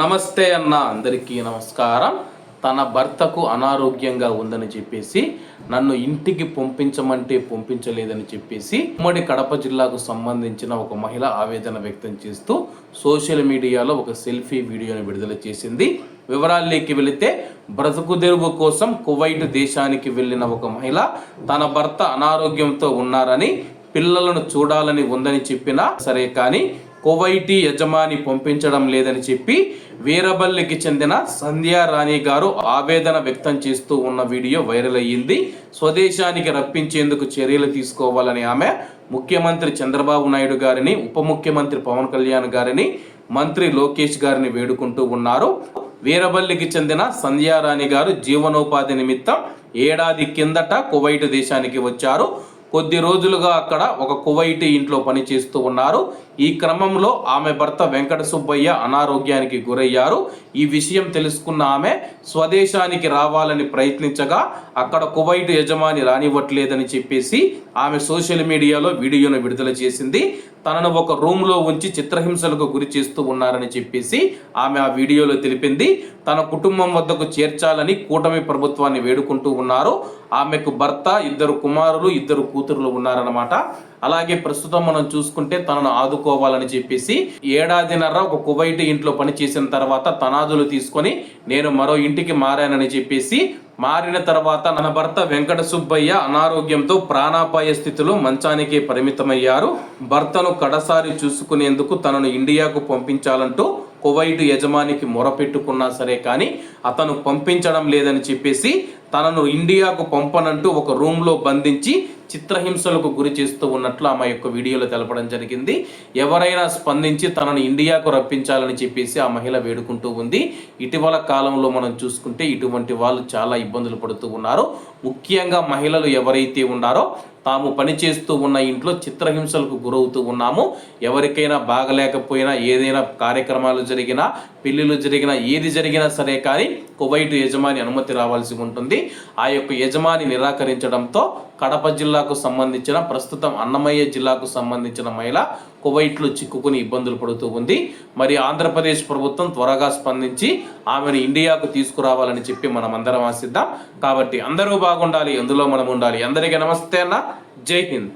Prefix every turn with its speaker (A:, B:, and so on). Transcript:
A: నమస్తే అన్న అందరికీ నమస్కారం. తన భర్తకు అనారోగ్యంగా ఉందని చెప్పేసి నన్ను ఇంటికి పంపించమంటే పంపించలేదని చెప్పేసి ఉమ్మడి కడప జిల్లాకు సంబంధించిన ఒక మహిళ ఆవేదన వ్యక్తం చేస్తూ సోషల్ మీడియాలో ఒక సెల్ఫీ వీడియోని విడుదల చేసింది. వివరాల్లోకి వెళితే బ్రతుకు తెరువు కోసం కువైట్ దేశానికి వెళ్ళిన ఒక మహిళ తన భర్త అనారోగ్యంతో ఉన్నారని పిల్లలను చూడాలని ఉందని చెప్పినా సరే కానీ కువైటీ యజమాని పంపించడం లేదని చెప్పి వీరబల్లికి చెందిన సంధ్యా రాణి గారు ఆవేదన వ్యక్తం చేస్తూ ఉన్న వీడియో వైరల్ అయ్యింది. స్వదేశానికి రప్పించేందుకు చర్యలు తీసుకోవాలని ఆమె ముఖ్యమంత్రి చంద్రబాబు నాయుడు గారిని ఉప ముఖ్యమంత్రి పవన్ కళ్యాణ్ గారిని మంత్రి లోకేష్ గారిని వేడుకుంటూ ఉన్నారు. వీరబల్లికి చెందిన సంధ్యారాణి గారు జీవనోపాధి నిమిత్తం ఏడాది కిందట కువైట్ దేశానికి వచ్చారు. కొద్ది రోజులుగా అక్కడ ఒక కువైటీ ఇంట్లో పనిచేస్తూ ఉన్నారు. ఈ క్రమంలో ఆమె భర్త వెంకట సుబ్బయ్య అనారోగ్యానికి గురయ్యారు. ఈ విషయం తెలుసుకున్న ఆమె స్వదేశానికి రావాలని ప్రయత్నించగా అక్కడ కువైట్ యజమాని రానివ్వట్లేదని చెప్పేసి ఆమె సోషల్ మీడియాలో వీడియోను విడుదల చేసింది. తనను ఒక రూమ్లో ఉంచి చిత్రహింసలకు గురి చేస్తూ ఉన్నారని చెప్పేసి ఆమె ఆ వీడియోలో తెలిపింది. తన కుటుంబం వద్దకు చేర్చాలని కూటమి ప్రభుత్వాన్ని వేడుకుంటూ ఉన్నారు. ఆమెకు భర్త ఇద్దరు కుమారులు ఇద్దరు కూతురులు ఉన్నారన్నమాట. అలాగే ప్రస్తుతం మనం చూసుకుంటే తనను ఆదుకోవాలని చెప్పేసి ఏడాదిన్నర ఒక కువైట్ ఇంట్లో పనిచేసిన తర్వాత తనాదులు తీసుకొని నేను మరో ఇంటికి మారానని చెప్పేసి మారిన తర్వాత తన భర్త వెంకట సుబ్బయ్య అనారోగ్యంతో ప్రాణాపాయ స్థితిలో మంచానికే పరిమితమయ్యారు. భర్తను కడసారి చూసుకునేందుకు తనను ఇండియాకు పంపించాలంటూ కువైట్ యజమానికి మొరపెట్టుకున్నా సరే కానీ అతను పంపించడం లేదని చెప్పేసి తనను ఇండియాకు పంపనంటూ ఒక రూమ్లో బంధించి చిత్రహింసలకు గురి చేస్తూ ఉన్నట్లు ఆమె యొక్క వీడియోలో తెలపడం జరిగింది. ఎవరైనా స్పందించి తనను ఇండియాకు రప్పించాలని చెప్పేసి ఆ మహిళ వేడుకుంటూ ఉంది. ఇటీవల కాలంలో మనం చూసుకుంటే ఇటువంటి వాళ్ళు చాలా ఇబ్బందులు పడుతూ ఉన్నారు. ముఖ్యంగా మహిళలు ఎవరైతే ఉన్నారో తాము పనిచేస్తూ ఉన్న ఇంట్లో చిత్రహింసలకు గురవుతూ ఉన్నాము. ఎవరికైనా బాగలేకపోయినా ఏదైనా కార్యక్రమాలు జరిగినా పెళ్ళిళ్ళు జరిగినా ఏది జరిగినా సరే కానీ కువైట్ యజమాని అనుమతి రావాల్సి ఉంటుంది. ఆ యొక్క యజమాని నిరాకరించడంతో కడప జిల్లాకు సంబంధించిన ప్రస్తుతం అన్నమయ్య జిల్లాకు సంబంధించిన మహిళ కువైట్లో చిక్కుకుని ఇబ్బందులు పడుతూ ఉంది. మరి ఆంధ్రప్రదేశ్ ప్రభుత్వం త్వరగా స్పందించి ఆమెను ఇండియాకు తీసుకురావాలని చెప్పి మనం అందరం ఆశిద్దాం. కాబట్టి అందరూ బాగుండాలి అందులో మనం ఉండాలి. అందరికీ నమస్తే అన్న. జై హింద్.